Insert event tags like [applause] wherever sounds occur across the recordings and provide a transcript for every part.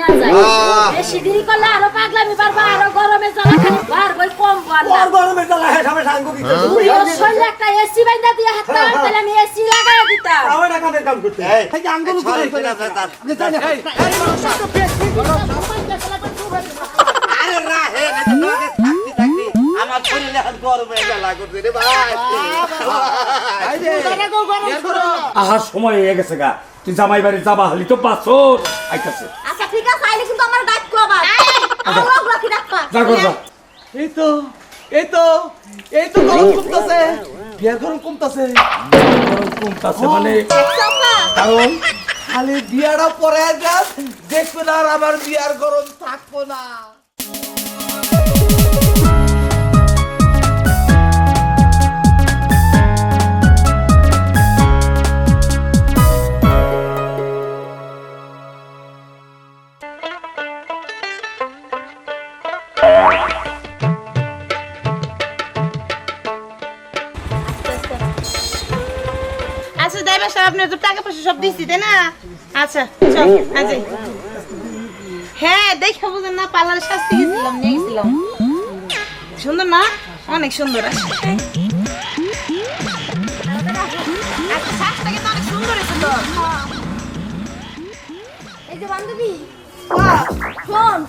নিয়ে যায়। বেশি দেরি করলে আরও পাগলামি পারব আরও গরমে জ্বালা খালি বার বই কম পারবা গরমে জ্বালা হ্যাঁ সবাই সাঙ্গ দিতে শরীরে একটা এসি বাইন্দা দিয়ে হাত হ্যাঁ, হ্যাঁ। তাহলে আমি এসি লাগাই দিতাম। আমার কামের কাম করতে? এই, এই আঙ্গুল এই, উপরে সরে, চলে সরে, আসছে। তার- আপনি জানেন আরে রাহে না আমার শরীরে এখন গরমে জ্বালা করছে রে ভাই। আহার সময় হয়ে গেছে গা। তুই জামাই বাড়ি যাবা হলি তো বাসর। আইতাছে। আচ্ছা ঠিক আছে আইলে কিন্তু আমার আবার আল্লাহ আল্লাহ কি যা কর যা। এই তো এই তো এই তো গরম কমতাছে। বিয়ার গরম কমতাছে। গরম কমতাছে মানে কারণ? খালি বিয়াটা পরে যাস দেখবে না আর আমার বিয়ার গরম থাকব না। আপনি তো টাকা পয়সা সব দিচ্ছি তাই না? আচ্ছা চল আজ হ্যাঁ দেখে বুঝেন না পার্লারে শাস্তি গেছিলাম নিয়ে গেছিলাম। সুন্দর না? অনেক সুন্দর। আছে আচ্ছা। এই যে বান্ধবী শোন।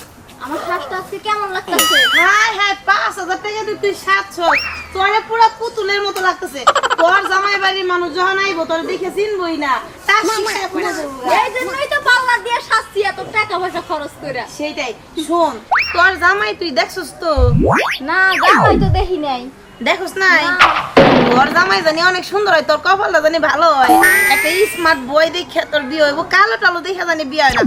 আমার শ্বাসটা আজকে কেমন লাগতেছে? [laughs] হায় হায় পাঁচ হাজার টাকা দিয়ে তুই সাতশো। তোরে পুরো পুতুলের মতো লাগতেছে। তোর জামাই বাড়ির মানুষ যখন আইবো তোর দেখে চিনবই না। তার শিক্ষায় পড়ে যাব গা। এই জন্যই তো পার্লার দিয়ে শাস্তি এত টাকা পয়সা খরচ করে সেইটাই। শোন তোর জামাই তুই দেখছস তো? না জামাই তো দেখি নাই। দেখোস নাই? তোর জামাই জানি অনেক সুন্দর হয় তোর কপালটা জানি ভালো হয়। একটা স্মার্ট বই দেখে তোর বিয়ে হইব কালো টালো দেখে জানি বিয়ে হয় না।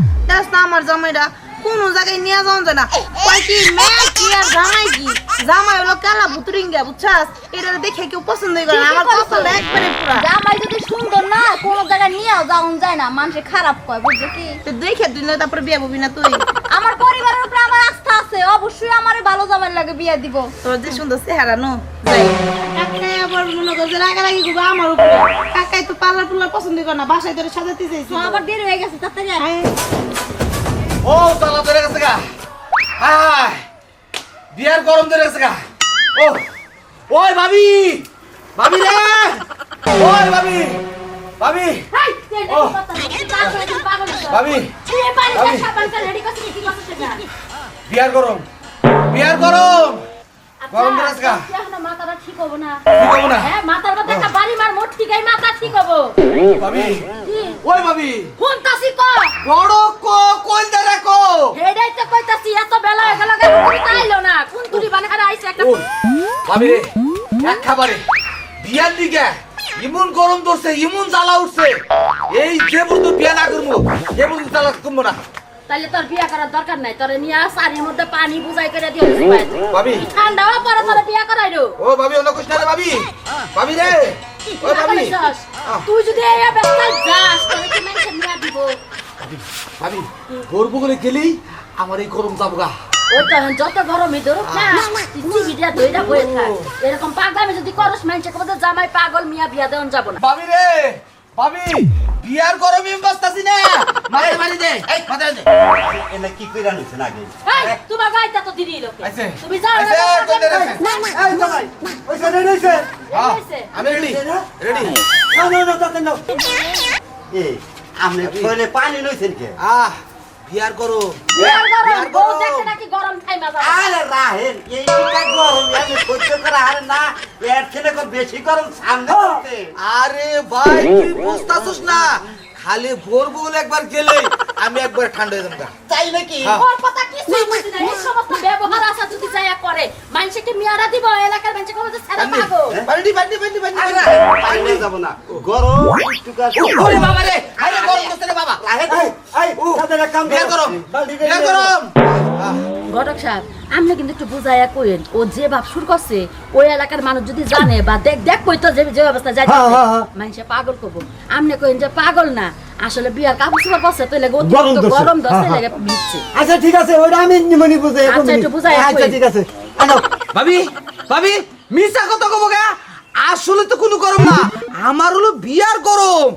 আমার জামাইটা কোনো জায়গায় নিয়ে যাওয়া যায় না। কয় কি মেয়ে কি আর জামাই কি? জামাই হলো কালা ভুতুরিঙ্গা বুঝছাস? এটা দেখে কেউ পছন্দই করে না। আমার কপালটা একবারে পুরা। জামাই যদি সুন্দর না কোন জায়গায় নিয়েও যাওন যায় না। মানুষে খারাপ কয় বুঝছ কি? তো দেখে তুই না তারপরে বিয়ে হবি না তুই। আমার পরিবারের উপরে আমার আস্থা আছে। অবশ্যই আমার ভালো জামাই লাগে বিয়ে দিব। তোর যে সুন্দর চেহারা নো? যাই। কাকাই আবার মনে করছে রাগারাগি করবে আমার উপরে। কাকাই তো পার্লার পুলার পছন্দই করে না বাসায় তোরে সাজাতে চাইছি আবার দেরি হয়ে গেছে তাড়াতাড়ি আয়। ও তালা ধরে গেছে গা। হায় বিয়ার গরম ধরে গেছে গা। ও ওই ভাবি ভাবি রে। ওই ভাবি ভাবি। ও। ভাবি ভাবি। বিয়ার গরম। বিয়ার গরম। গরম। আচ্ছা, মাথাটা ঠিক হব না। ঠিক হব না? হ্যাঁ, মাথার মধ্যে একটা বাড়ি মার, মোট ঠিকাই মাথা ঠিক হব। ভাবি ওই ভাবি শুনতাছি ক? বড় কো কই দে রাখো হেডাই তো কইতাছি, এত বেলা হয়ে গেল, কেন তুমি না? কোন তুলি বানে খানে আইছে একটা ভাবি রে এক খাবারে বিয়ার দিকে ইমন গরম ধরছে ইমন জ্বালা উঠছে এই যে বলতো বিয়া না করব এ বলতো জ্বালা কমবো না তাহলে তোর বিয়া করার দরকার নাই তোরে নিয়ে এর মধ্যে পানি বুঝাই করে দিও ভাবি। ঠান্ডা হওয়ার পরে তোরে বিয়া করাই ও ভাবি অন্য কৃষ্ণ রে ভাবি। ভাবি রে। ও ভাবি। তুই যদি এই অবস্থায় যাস তাহলে কি মানুষ নিয়ে দিব? ভাবি গর্ব করে গেলেই আমার এই গরম যাব গা। ওই যত গরমই ধরুক না তুই ধইরা বয়ে থাক। এরকম পাগলামি যদি করস মানুষে জামাই পাগল মিয়া বিয়া দেওয়ান যাব না। ভাবি রে ভাবি বিয়ার গরমে আমি বাঁচতাছি না। মাথায় মারি দে। এই কথা দে। এনে কি কইরা নিছেন আগে? এই তোমার গাইতা তো দিদি লোকে। তুমি যাও না না না রাখছে। এই জামাই। ওই সাইডে রইছে হ্যাঁ, আমি রেডি রেডি না না না তাতে নাও এ আপনি কইলে পানি লইছেন কে? আহ বিয়ার গরম। বিয়ার গরম? বিয়ার বউ। দেখতে নাকি গরম খাই মাজা আরে রাহেন এই কি গরম আমি সহ্য করা হারে না। এর থেকে কম বেশি গরম সামনে করতে আরে ভাই তুই বুঝতাছিস না। খালি ভোর বলে একবার গেলে আমি একবার ঠান্ডা হয়ে যাব। তাই নাকি? হ্যাঁ। ওর কথা কি বুঝি না এই সমস্ত ব্যবহার আছে যদি যাইয়া করে মানুষকে মিয়ারা দিব এলাকার মানুষকে কবে তো ছেড়ে পাগো বাড়ি বাড়ি বাড়ি বাড়ি আরে রাহেন, পানি না। গরম একটু কাজ ওরে বাবা রে আরে গরম করতে রে বাবা। রাহেন ঘটক সাহেব আপনি কিন্তু একটু বুঝাইয়া কইেন ও যে ভাব শুরু করছে ওই এলাকার মানুষ যদি জানে বা দেখ দেখ কইতো যে যে অবস্থা যাই হ্যাঁ, হ্যাঁ, হ্যাঁ। মানুষে পাগল করব আপনি কইন যে পাগল না আসলে বিয়ার কাপড় চোপড় করছে তো লেগে গরম হ্যাঁ, লেগে আচ্ছা ঠিক আছে ওইটা আমি নিমনি বুঝে আচ্ছা, একটু বুঝাইয়া আচ্ছা ঠিক আছে। ভাবি ভাবি মিশা কথা কব গা? আসলে তো কোনো গরম না আমার হলো বিয়ার গরম।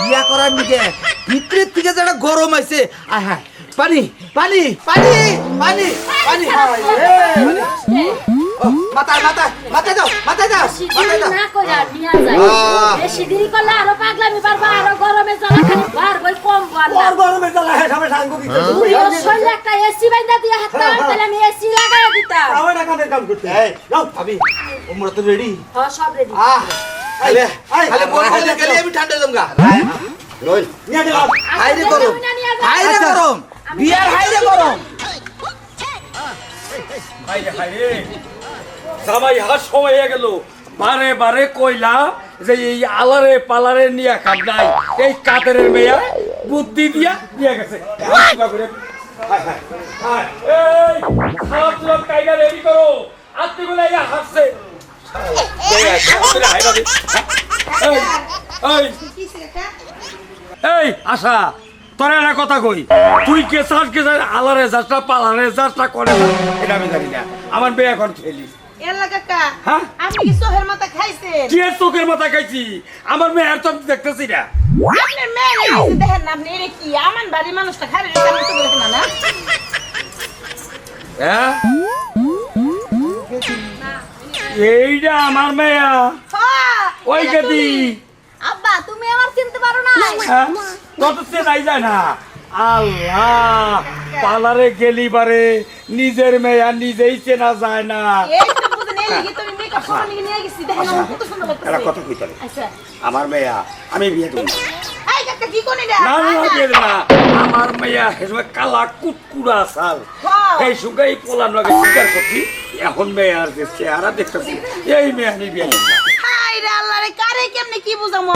বিয়া করার নিকে ভিতরের থেকে যেটা গরম আছে আয় হ্যাঁ পানি পানি পানি পানি পানি। ও, মাথায় মাথায় মাথায় দাও মাথায় দাও মাথায় দাও। না করে আর নিয়া যায়। বেশি দেরি করলে আরও পাগলামি পারব আরও গরমে জ্বালা খালি বার বই কম পারলাম আর গরমে জ্বালা হ্যাঁ সবাই সাঙ্গ দিতে তুই ওর একটা এসি বাইন্দা দিয়ে হাত তাহলে আমি এসি লাগাই দিতাম। আমার কামের কাম করতে? এই যাও। ভাবি ওমরা তো রেডি হ্যাঁ সব রেডি আহ আলে এই, বল বলে গেলে আমি ঠান্ডা নিয়ে গেলাম হাইরে গরম। হাইরে আচ্ছা। গরম। বিয়ার হাইরে গরম। জামাই হাস সময় হয়ে গেল বারে বারে কইলা যে আলারে পালারে নিয়ে খাব নাই এই কাতের মেয়া বুদ্ধি দিয়া দিয়ে গেছে হায়, হায়, হায়, রেডি করো হাসছে এই আশা তোর একটা কথা কই? তুই কে চাস কে চাস আলারে যাসটা পালারে যাসটা করে এটা আমি জানি না। আমার মেয়ে এখন হ্যাঁ? খাইছি? আমার মেয়ে আর তো দেখতেছি না। হ্যাঁ? এইটা আমার মেয়া। হ্যাঁ, ওই এটা আব্বা তুমি আমার চিনতে পারো না কত সে যায় না। আল্লাহ পালারে গেলি বারে নিজের মেয়া নিজেই চেনা যায় না। দেখেন আমার কথা কইতে আচ্ছা। আমার মেয়া আমি বিয়ে আমার মেয়া কালা কুটকুড়া। এই স্বীকার করছি। এখন মেয়ার যে চেহারা দেখতেছি এই মেয়ে আমি বিয়ে দেবো না। রে আল্লাহ রে কারে কেমনে কি বুঝামো?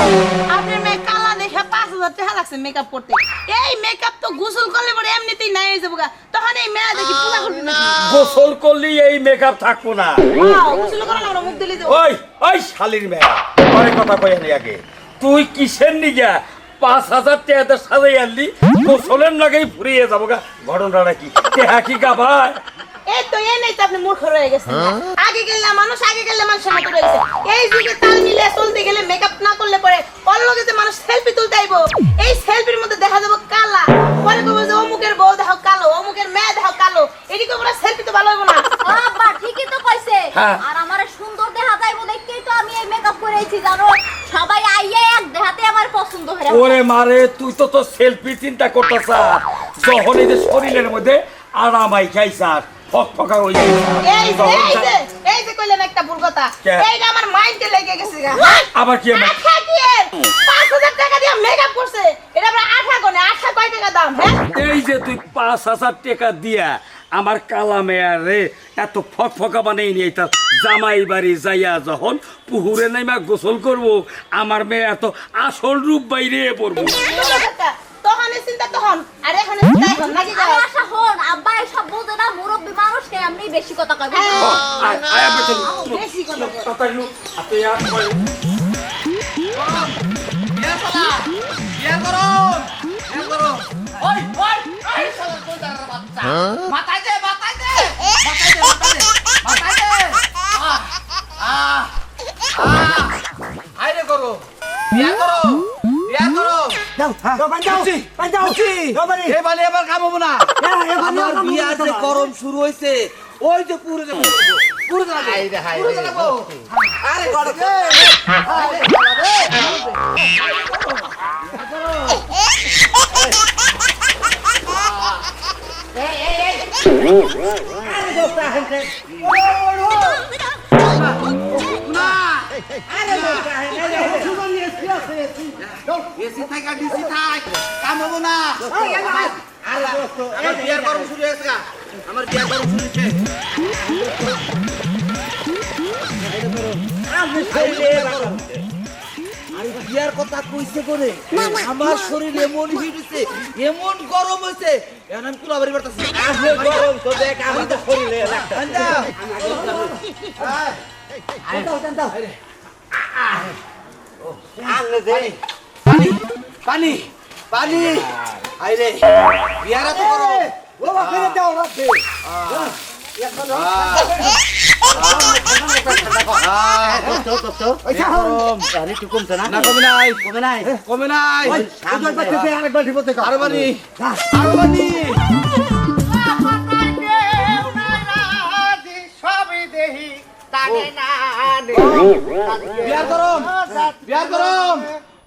আপনার মেয়ে কালা দেখে পাঁচ হাজার টাকা লাগছে মেকআপ করতে। এই মেকআপ তো গোসল করলে পরে এমনিতেই নাই হয়ে যাব তখন এই মেয়ে দেখি পূজা করবি না গোসল করলি এই মেকআপ থাকব না। গোসল করে না মুখ দিলে ওই ওই শালির মেয়া পরে কথা কই আনি আগে। তুই কিসের নিগা? পাঁচ হাজার টাকাতে সাজাই আনলি গোসলের লাগেই ফুরিয়ে যাব গা। ঘটনাটা কি? টেহা কি এই তো এই নেই তো আপনি মূর্খ রয়ে গেছেন। আগে গেলে মানুষ আগে গেলে মানুষের মতো রয়েছে এই যুগে তাল মিলে চলতে গেলে মেকআপ না করলে পরে অল্লগে যে মানুষ সেলফি তুলতে আইবো এই সেলফির মধ্যে দেখা যাব কালা। পরে কবে যে অমুকের বউ দেখো কালো অমুকের মেয়ে দেখো কালো। ওরা সেলফি তো ভালো হবে না। ঠিকই তো কইছে। হ্যাঁ। আর আমার সুন্দর দেখা যাইবো দেখতেই তো আমি এই মেকআপ করেছি জানো? সবাই আইয়া এক দেখাতে আমার পছন্দ হয়ে ওরে মারে তুই তো তো সেলফি চিন্তা করতেছ যখন এই শরীরের মধ্যে আরামাই খাইছাস। ফক ফকা হয়ে এই যাইছাস যে এই যে এই যে কইলেন একটা ভুল কথা। কে? এইটা আমার মাইন্ডে লেগে গেছে গা। আবার কি আমার আঠা কি এর? পাঁচ হাজার টাকা দিয়ে মেকআপ করছে। এটা আবার আঠা কোনে আঠা কয় টাকা দাম হ্যাঁ? এই যে তুই পাঁচ হাজার টাকা দিয়া আমার কালা মেয়ার রে এত ফক ফকা বানিয়ে নিয়ে তার জামাই বাড়ি যাইয়া যখন পুহুরে নাইমা গোসল করব আমার মেয়ে এত আসল রূপ বাইরে পড়ব। তখন এই চিন্তা তখন আর এখন চিন্তা এখন নাকি আর গাছ? আশা হন আব্বা এসব বোঝে না মুরব্বী মানুষ কে এমনি বেশি কথা কয়? হ্যাঁ। আয় আয় বেতন বেশি কথা। তাড়াতাড়ি নো আতে আর বিয়ার পালা বিয়ার গরম বিয়ার গরম ওই ওই এই শালা কই দাঁড়ার বাচ্চা মাথায় দে মাথায় দে। মাথায় দে মাথায় দে মাথায় দে। আহ আহ হাইরে গরম বিয়ার গরম বিয়ার গরম বুঝছি, বুঝছি। এ বালে এবার কাম হব না। আমার বিয়া যে গরম শুরু হয়েছে ওই যে পুরো যাব পুরো যাব আরে এসি থাক ডিসি থাক কাম হব না। আমার বিয়ার গরম শুরু হয়েছে আমার বিয়ার গরম শুরু হয়েছে। বিয়ার কথা কইছে করে আমার শরীর এমন হিট হইছে এমন গরম হইছে। এখন আমি কুলাবারি পারতাছি গরম তো দেখ আমি তো শরীরে পানি পানি পানি আইরে বিয়ারা তো করো আরেকবার আরও বানি আরও বানি বিয়ার গরম বিয়ার গরম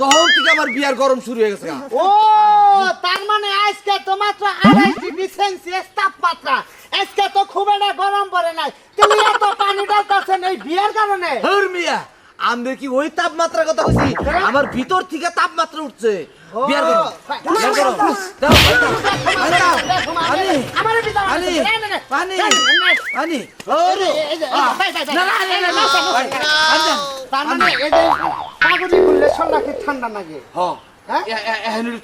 তখন থেকে আমার বিয়ার গরম শুরু হয়ে গেছে ও তার মানে আজকে তো মাত্র আড়াইশ ডিগ্রি সেলসিয়াস তাপমাত্রা। আজকে তো খুব একটা গরম পড়ে নাই। তুমি এত পানি ডালতেছেন এই বিয়ার কারণে? হর মিয়া আমরা কি ওই তাপমাত্রার কথা কইছি? আমার ভিতর থেকে তাপমাত্রা উঠছে। বিয়ার করো বিয়ার করো দাও পানি দাও, দাও, পানি আমার ভিতরে পানি না, না, না। না, না, তার মানে এই যে পাগড়ি খুললে ঠান্ডা লাগে হ্যাঁ হ্যাঁ?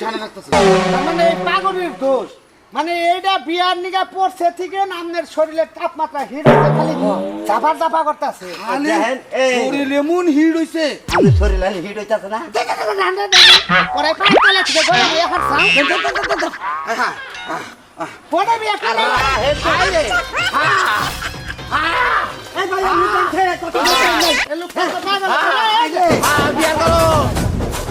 ঠান্ডা লাগতেছে তার মানে এই পাগড়ির দোষ মানে এইটা বিয়ার নিগা পড়ছে থেকে আপনার শরীরের তাপমাত্রা হিট হচ্ছে খালি। চাপা চাপা করতেছে। দেখেন, এই। শরীরে এমন হিট হইছে। আমি শরীর হিট হইতাছে না? পরে পানি তলা থেকে হয়ে পরে বিয়া করে বিয়ার গরম বিয়ার গরম বিয়া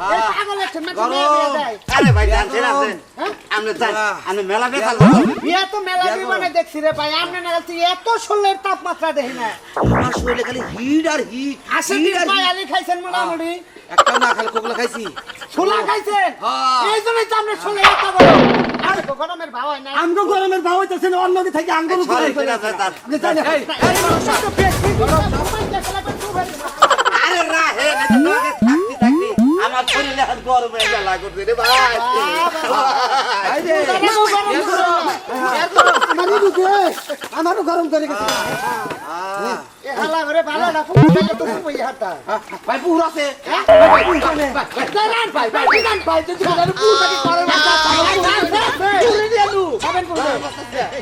রে না এত ষোলের তাপমাত্রা দেখি না আমার শরীরে খালি হিট আর হিট আসে হিট দিন আর ভাই হিট। আলি খাইছেন মোটামুটি একটা না খালি কোকলা খাইছি ছোলা খাইছেন হ্যাঁ। এই জন্যই তো আপনি ষোলে এত গরম গরমের ভাব হয় না আমগো গরমের ভাব হইতাছে না অন্য কি থেকে আমগো ছয় করে আছে আপনি জানেন এই, আরে রাহে না তো তোকে থাকতে থাকতে আমার শরীরে হাত গরম হয়ে গেল করছে রে ভাই আমারও গরম করে গেছে হয়ে ভাই পুর আছে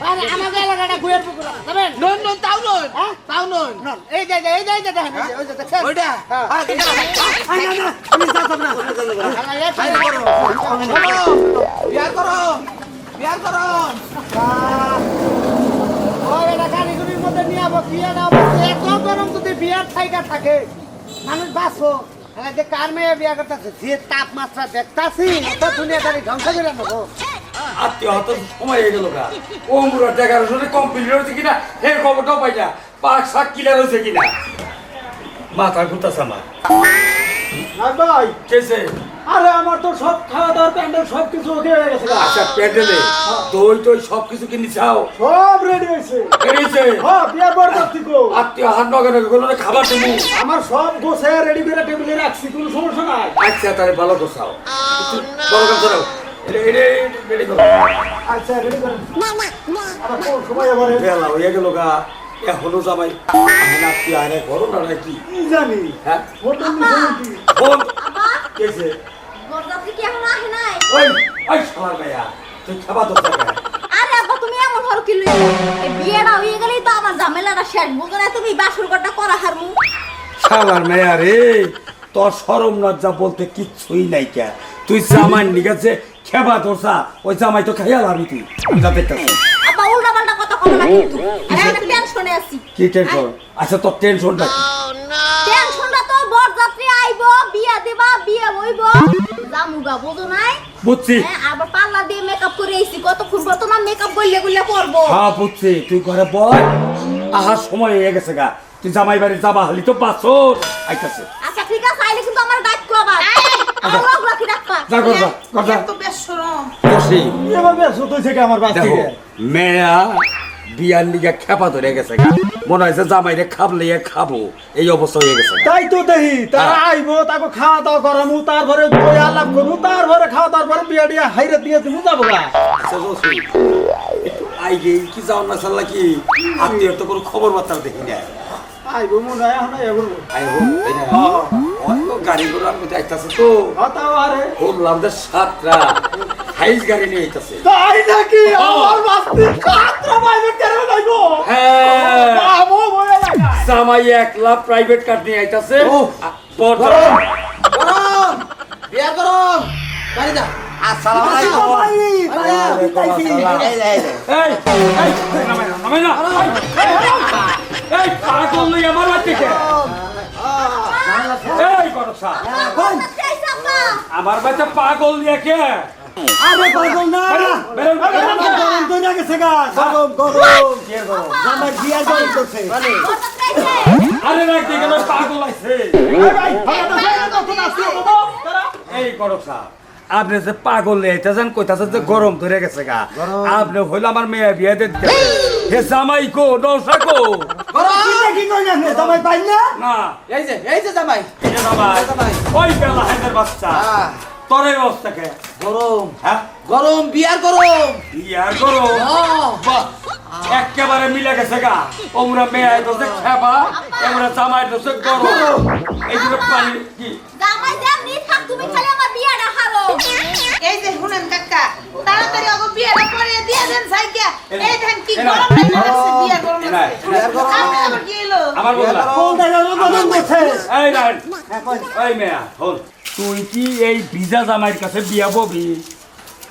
আরে আমাদের এলাকাটা গুয়ের পুকুর খাবেন নন নন তাও নন হ্যাঁ? তাও নন নন এই যে এই যে এই যে দেখেন ওই যে দেখছেন ওইটা হ্যাঁ। হ্যাঁ, না। না আমি যাতাম না বিয়ার গরম বিয়ার গরম ওই এটা কারিগরির মধ্যে নিয়ে আবো বিয়ের এত গরম যদি বিয়ার থাইকা থাকে মানুষ হ্যাঁ যে কার মেয়ে বিয়া করতেছে? যে তাপমাত্রা দেখতাছি তো দুনিয়াদারি ধ্বংস করে নেব আত্মীয় হত সময় হয়ে গেল গা। ও মুরা দেখার সাথে কমপ্লিট হয়েছে কিনা? হে খবরটাও পাই না। পাক শাক কিলা হয়েছে কিনা? মাথা ঘুরতাছে আমার। ভাই। কেসে আরে আমার তো সব খাওয়া দাওয়ার প্যান্ডেল সব কিছু ওকে হয়ে গেছে। আচ্ছা প্যান্ডেলে দই টই সব কিছু কিনে চাও সব রেডি হয়েছে। বেরিয়েছে হ্যাঁ বিয়ার বর করছি গো। আত্মীয় হাত নগে নগে কোনো খাবার তুমি? আমার সব গোছে রেডি করে টেবিলে রাখছি কোনো সমস্যা নাই। আচ্ছা তাহলে ভালো গোছাও। বড় রেডি করো। আচ্ছা রেডি করেন সময় এবারে বেলা হয়ে গেল গা। এখনও জামাই এখন আত্মীয় আয় করো না নাকি? কি জানি? হ্যাঁ? ফোন বরযাত্রী কি এখন আসে নাই। ওই ওই শালার গায়া তুই খাবার দোষ আরে আব্বা তুমি এমন হর কি লইছো এই বিয়েটা হয়ে গেলেই তো আমার ঝামেলাটা শেষ। বুঝো তুমি বাসুর ঘরটা করা হারমু। শালার মেয়া রে তোর সরম লজ্জা বলতে কিচ্ছুই নাই কে। তুই জামাই নিগেছে খেবা দোষা ওই জামাই তো খাইয়া তুই। আব্বা উল্টা পাল্টা কথা কবে না কিন্তু। আমি টেনশনে আছি। কি টেনশন আচ্ছা তোর টেনশনটা কি? দেবা বিয়ে হইব। জামুগা বুঝো নাই। বুঝছি। হ্যাঁ আবার পার্লার দিয়ে মেকআপ করে আইছি কতক্ষণ বর্তমান মেকআপ করলে গুলে করব। হ্যাঁ বুঝছি। তুই ঘরে বল আহার সময় হয়ে গেছে গা। তুই জামাই বাড়ি যাবা হলি তো বাসর আইতাছে। আচ্ছা ঠিক আছে আইলে কিন্তু আমার রাখবা যা করবা মেয়া বিয়ার নিগে খেপা ধরে গেছে। মনে হয়েছে জামাইরে খাবলে খাব। এই অবস্থা হয়ে গেছে। তাই তো দেখি তারা হ্যাঁ। আইবো তাকে খাওয়া দাওয়া করামু তারপরে বই আলাপ করব তারপরে খাওয়া তারপরে বিয়া দিয়া হাইরে দিয়ে দিমু যাব গা। আচ্ছা, আইগে কি যাও না চাল্লা কি আত্মীয় তো কোনো খবর বার্তা দেখি না আইবো মনে হয় এখন আইবো। আই হো, না। গাড়ি ঘোড়ার মধ্যে আইতাছে তো। তাও আরে। বললাম যে সাতটা। হাইস গাড়ি নিয়ে আইতাছে। তাই নাকি? আমার বাস্তি কাত্রা নাইবো হ্যাঁ। আমো বলে লাগায়। জামাই একলা প্রাইভেট কার নিয়ে আইতাছে। বড়- গরম। বাড়ি যা। আসসালামু আলাইকুম। এই এই। এই, নামাই না। এই, পাগল লই আমার বাচ্চাকে। এই, গরসা, আমার বাচ্চা পাগল নিয়ে কে? আরে পাগল না। গরম তো না গেছে গা গরম গরম আমার বিয়া গরম করছে আরে রাখ দিয়ে গেল পাগল আছে এই গরসা আপনি যে পাগল নিয়ে আইতেছেন কইতাছে যে গরম ধরে গেছে গা আপনি হইল আমার মেয়ে বিয়ে দিতে হে জামাই কো নৌসা কো কি কই না এই যে এই যে জামাই জামাই জামাই। ওই বেলা বাচ্চা তোর এই অবস্থা কে গরম। হ্যাঁ? গরম বিয়ার গরম। বিয়ার করো বাহ, একেবারে মিলে গেছে গা। ওমরা মেয়ে আইতেছে খেপা। এমরা জামাই আইতেছে গরম। এই জন্য পানি কি? জামাই যেমনি থাক তুমি খালি আমার বিয়াটা হারো। এই যে শুনেন কাকা তাড়াতাড়ি অগো বিয়েটা করে দিয়ে দেন সাইকিয়া এই দেখেন কি গরম লাগছে বিয়া গরম লাগছে। বিয়ার গরম। আবার কি এলো আমার বললা কোন জায়গায় গরম। করছে এই না এই মেয়া হল তুই কি এই ভিজা জামাইয়ের কাছে বিয়া ববি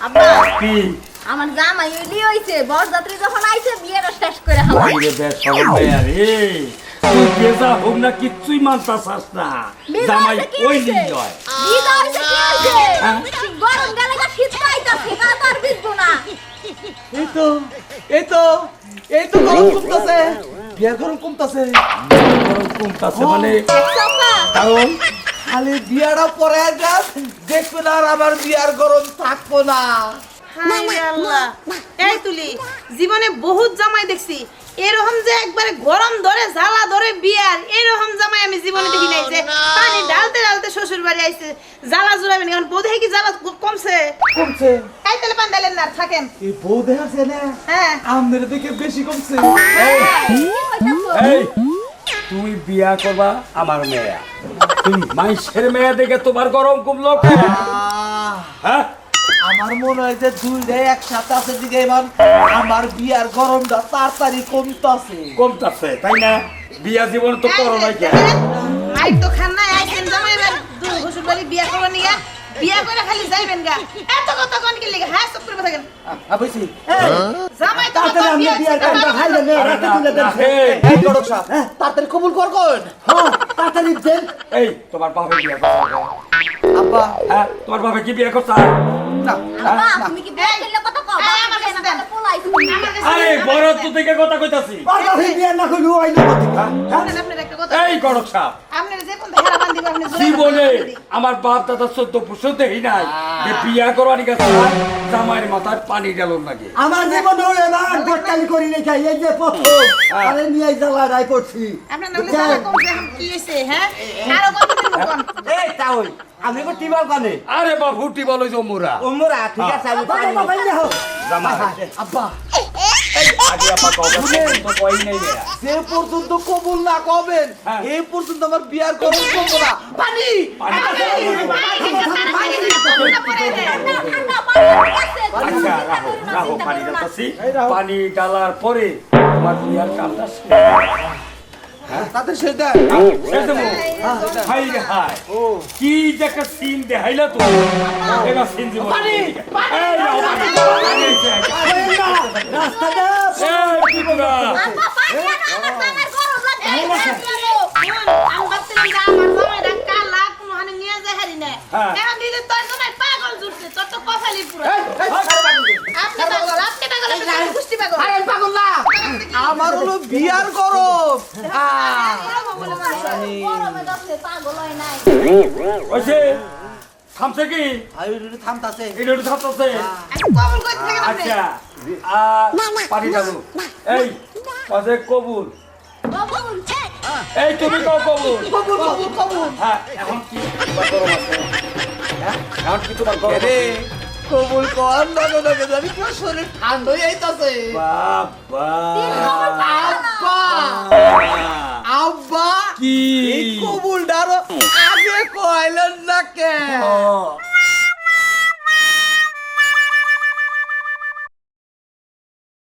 আব্বা কি? আমার জামাই ওইলি হইছে বরযাত্রী যখন আইছে বিয়েটা শেষ করে হালাই আইরে বে সরল মেয়া তুই বেজা হোক না কিচ্ছুই মানতা চাস না জামাই ওই হয়। বিদা হইছে কি হইছে? গরম গেলে গা শীত আইতাছে গা তো বিজবো না। এই তো এই তো এই তো গরম কমতাছে। বিয়ার গরম কমতাছে। গরম কমতাছে মানে কারণ? খালি বিয়াটা পরে যান দেখবেন আর আমার বিয়ার গরম থাকব না। এই তুলি জীবনে বহুত জামাই দেখছি। এরকম যে একবারে গরম ধরে জ্বালা ধরে বিয়ার এরকম জামাই আমি জীবনে দেখি নাই যে পানি ডালতে ডালতে শ্বশুর বাড়ি আইছে জ্বালা এখন বোধ হয় কি জ্বালা কমছে? কমছে। এই তাহলে পান ডালেন না থাকেন। এই বউ না হ্যাঁ। আমাদের দিকে বেশি কমছে। এই। তুমি বিয়া করবা আমার মেয়া। তুমি মাইসের মেয়া দেখে তোমার গরম কমলো? হ্যাঁ? আমার মনে হয় যে দুইটাই একসাথে আছে দিকে এবার। আমার বিয়ার গরমটা তাড়াতাড়ি কমতাছে। কমতাছে তাই না? বিয়া জীবন তো করো নাই কে মাইক তো খান না আইছেন জামাই এবার দুই বাড়ি বিয়া করো নিয়া। বিয়া করে খালি যাইবেন গা। এত কথা কোন কি লিখে? হ্যাঁ সব করে থাকেন বুঝছি জামাই তো তাড়াতাড়ি আমি বিয়ার কাজটা খাইলে মেয়ে রাতে তুলে দেন। এই গরম সাপ। তাড়াতাড়ি কবুল কর কোন হ্যাঁ তাড়াতাড়ি দেন। এই তোমার বাপে বিয়া করছে। আব্বা। হ্যাঁ তোমার বাপে কি বিয়া করছে? না বাবা তুমি কি বিয়ে করলে কথা কও? আমার কাছে দেন। আরে বড় তো থেকে কথা কইতাছি। বাবা বিয়া না করলে ওই না করতে আপনার একটা কথা এই গড়ক সাপ। আপনার যে কোন জীবনে আমার বাপ দাদা চোদ্দ বছর দেখি নাই। যে বিয়া করবার গেছে জামাইয়ের মাথায় পানি গেল নাকি? আমার জীবনে এবার গটকালি করি নাই এই যে প্রথম আরে নিয়ে জ্বালা রাই পড়ছি আপনার নামে জ্বালা কমছে এখন কি হইছে হ্যাঁ? আরও কত এই তাই আমি কো টিবাল কানে। আরে বাবু টিবল হইছে মোরা ওমরা ঠিক আছে আমি আব্বা। যে পর্যন্ত কবুল না কবেন হ্যাঁ। এই পর্যন্ত আমার বিয়ার কবুল কমবো না। পানি! পানি আচ্ছা ডালার পরে তোমার বিয়ার কামটা। তাতে সেটা শেষ হাই রে হাই। কি যে সিন দেখাইলা তো। এবার সিন দিব। আমার হানে নিয়ে যায় হারি না হ্যাঁ। এখন তোর জামাই তোর তো কফালি পুরো আপনি পাগল আপনি পাগল আপনি কুষ্টি পাগল। আরে পাগল না। আমার হলো বিয়ার গরম। থামছে কি? থামতাছে। এটা থামতেছে। আচ্ছা পানি ঢালু এই কাজে কবুল। কবুল এই তুমি কবুল। কবুল কবুল কবুল। হ্যাঁ এখন কি? [laughs] এখন কি তোমার গরম? কবুল কর নগে নগে জানি কি শরীর ঠান্ডা হয়ে আইতাছে বাবা। আব্বা। আব্বা কি? এই কবুলটারও আগে কইলেন না কে?